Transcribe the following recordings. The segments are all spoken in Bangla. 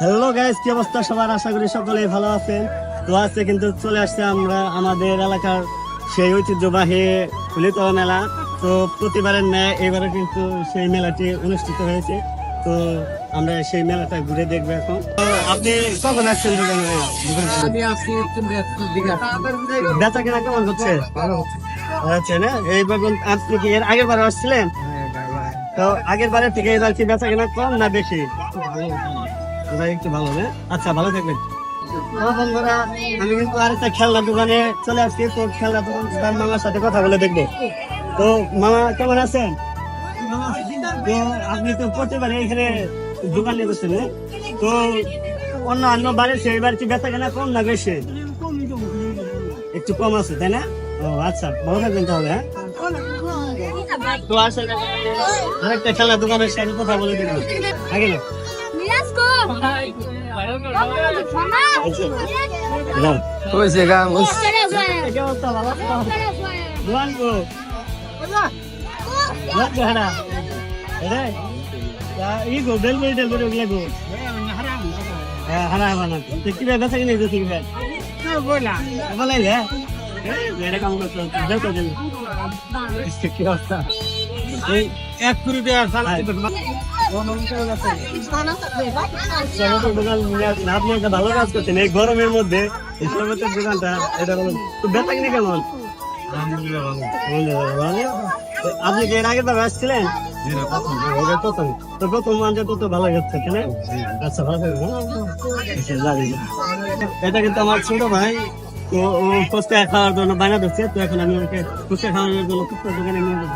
হ্যালো গাইস কি অবস্থা? সবার আশা করি সকলেই ভালো আছেন। তো আজকে কিন্তু চলে আসছে আমরা আমাদের এলাকার সেই ঐতিহ্যবাহী ফুলিতলা মেলা। তো প্রতিবারের ন্যায় এবারে কিন্তু সেই মেলাটি অনুষ্ঠিত হয়েছে। তো আমরা সেই মেলাটা ঘুরে দেখব এখন। তো আপনি কখন আসছেন বেচা কেনা কেমন হচ্ছে? হচ্ছে। আচ্ছা না? এইবার আপনি কি এর আগের বার আসছিলেন? তো আগের বারের থেকে এবার কি বেচা কেনা কম না বেশি? এবার একটু ভালো না আচ্ছা ভালো থাকবেন। আমি কিন্তু আরেকটা খেলনা দোকানে চলে আসছি। তো খেলনা দোকান মামার সাথে কথা বলে দেখব। তো মামা, কেমন আছেন? তো আপনি তো প্রতিবার এখানে দোকান নিয়ে বসছেন হ্যাঁ? তো অন্য অন্য বারে সেইবার কি বেচা কেনা কম না বেশি? একটু কম আছে, তাই না? ও আচ্ছা ভালো থাকবেন তাহলে হ্যাঁ? তো আসলে আরেকটা খেলনা দোকানের সাথে কথা বলে দেখব। আগে অবস্থা এই এক কোটি টাকা আপনি একটা ভালো করছেন এই গরমের মধ্যে দোকানটা এটা তো আপনি কি এর আগের বার আসছিলেন তো প্রথম মানছে তো তো ভালো তাই আচ্ছা ভালো। এটা কিন্তু আমার ছোট ভাই তো ফুচকা খাওয়ার জন্য বানা দিচ্ছে তো এখন আমি ওকে ফুচকা জন্য দোকানে নিয়ে যাব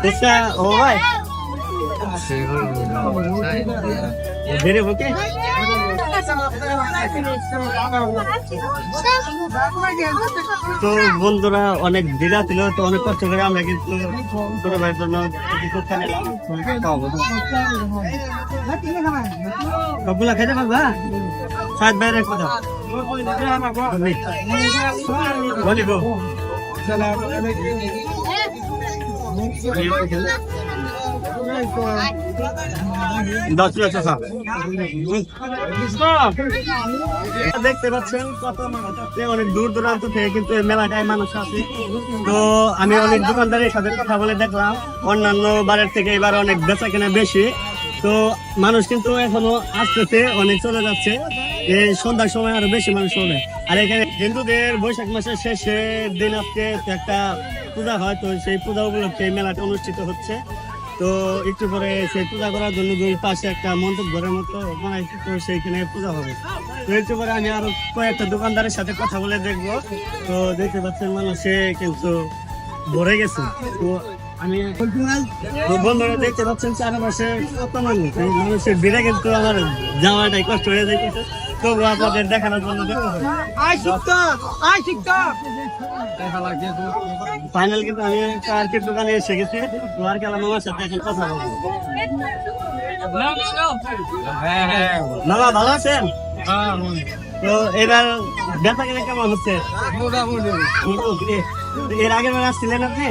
ফুচকা ও ভাই বেড়ে ওকে তো বন্ধুরা অনেক দিদা ছিল তো অনেক কষ্ট করে আমরা কিন্তু ছোট ভাইয়ের জন্য সবগুলা খেতে পারবা? সাত বাইরের কথা। বলি গো দেখতে পাচ্ছেন, কত মানুষ অনেক দূর দূরান্ত থেকে কিন্তু এই মেলাটায় মানুষ আছে তো আমি অনেক দোকানদারের সাথে কথা বলে দেখলাম। অন্যান্য বারের থেকে এবার অনেক বেচা কেনা বেশি। তো মানুষ কিন্তু এখনও আসতেছে, অনেক চলে যাচ্ছে। এই সন্ধ্যার সময় আরও বেশি মানুষ হবে। আর এখানে হিন্দুদের বৈশাখ মাসের শেষের দিন আজকে একটা পূজা হয়, তো সেই পূজা উপলক্ষে মেলাটা অনুষ্ঠিত হচ্ছে। তো একটু পরে সেই পূজা করার জন্য দুই পাশে একটা মন্ত্র ঘরের মতো বানাইছে, তো সেইখানে পূজা হবে। তো একটু পরে আমি আরও কয়েকটা দোকানদারের সাথে কথা বলে দেখব। তো দেখতে পাচ্ছেন মানুষে কিন্তু ভরে গেছে। তো আমি বন্ধুরা দেখতে পাচ্ছেন চারপাশে কত মানুষ মানুষের ভিড়ে কিন্তু আমার যাওয়াটাই কষ্ট হয়ে যাইতেছে তবু আপনাদের দেখানোর জন্য ফাইনাল কিন্তু আমি কার্কের দোকানে এসে গেছি। আমার সাথে এখন কথা বলব। মামা ভালো আছেন? তো এবার ব্যথা কেমন হচ্ছে? এর আগের বার আসছিলেন আপনি?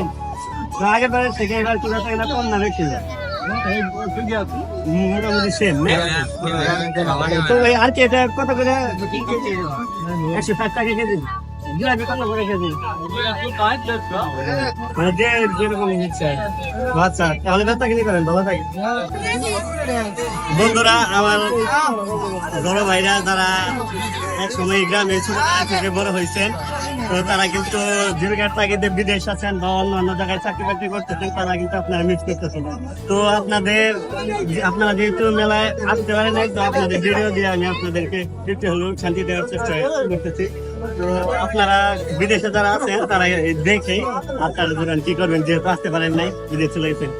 আগের বারের থেকে এবার কি ব্যথা কিনা কম না? বেশি মোটামুটি সেম তো আর কি এটা কত করে? একশো ষাট টাকা কেজি। মানে আচ্ছা বন্ধুরা, আমার বড় ভাইরা যারা এক সময় গ্রামে থেকে বড় হয়েছেন, তো তারা কিন্তু জীবিকার তাগিদে বিদেশ আছেন বা অন্য অন্য জায়গায় চাকরি বাকরি করতেছেন, তারা কিন্তু আপনারা মিস করতেছেন। তো আপনাদের আপনারা যেহেতু মেলায় আসতে পারেন তো আপনাদের ভিডিও দিয়ে আমি আপনাদেরকে হলেও শান্তি দেওয়ার চেষ্টা করতেছি। আপনারা বিদেশে যারা আছেন, তারা দেখে আপনারা ধরেন কি করবেন, যেহেতু আসতে পারেন নাই, বিদেশ চলে গেছেন।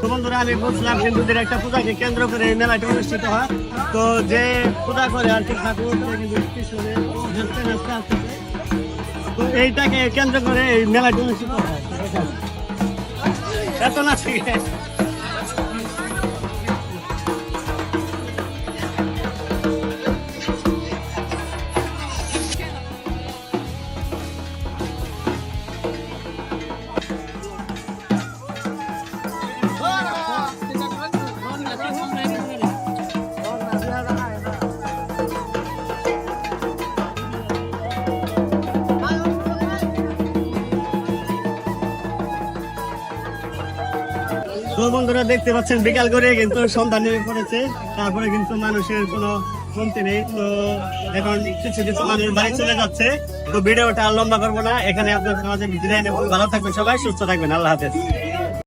তো বন্ধুরা, আমি বলছিলাম হিন্দুদের একটা পূজাকে কেন্দ্র করে এই মেলাটি অনুষ্ঠিত হয়। তো যে পূজা করে আর কি ঠাকুর এইটাকে কেন্দ্র করে এই মেলাটি অনুষ্ঠিত হয়। এত নাচে। তো দেখতে পাচ্ছেন, বিকাল করে কিন্তু সন্ধ্যা নেমে পড়েছে। তারপরে কিন্তু মানুষের কোনো কমতি নেই। তো এখন কিছু কিছু মানুষ বাড়ি চলে যাচ্ছে। তো ভিডিওটা আর লম্বা করব না। এখানে আপনার সমাজে বিদায় নেব। ভালো থাকবেন সবাই, সুস্থ থাকবেন। আল্লাহ হাফেজ।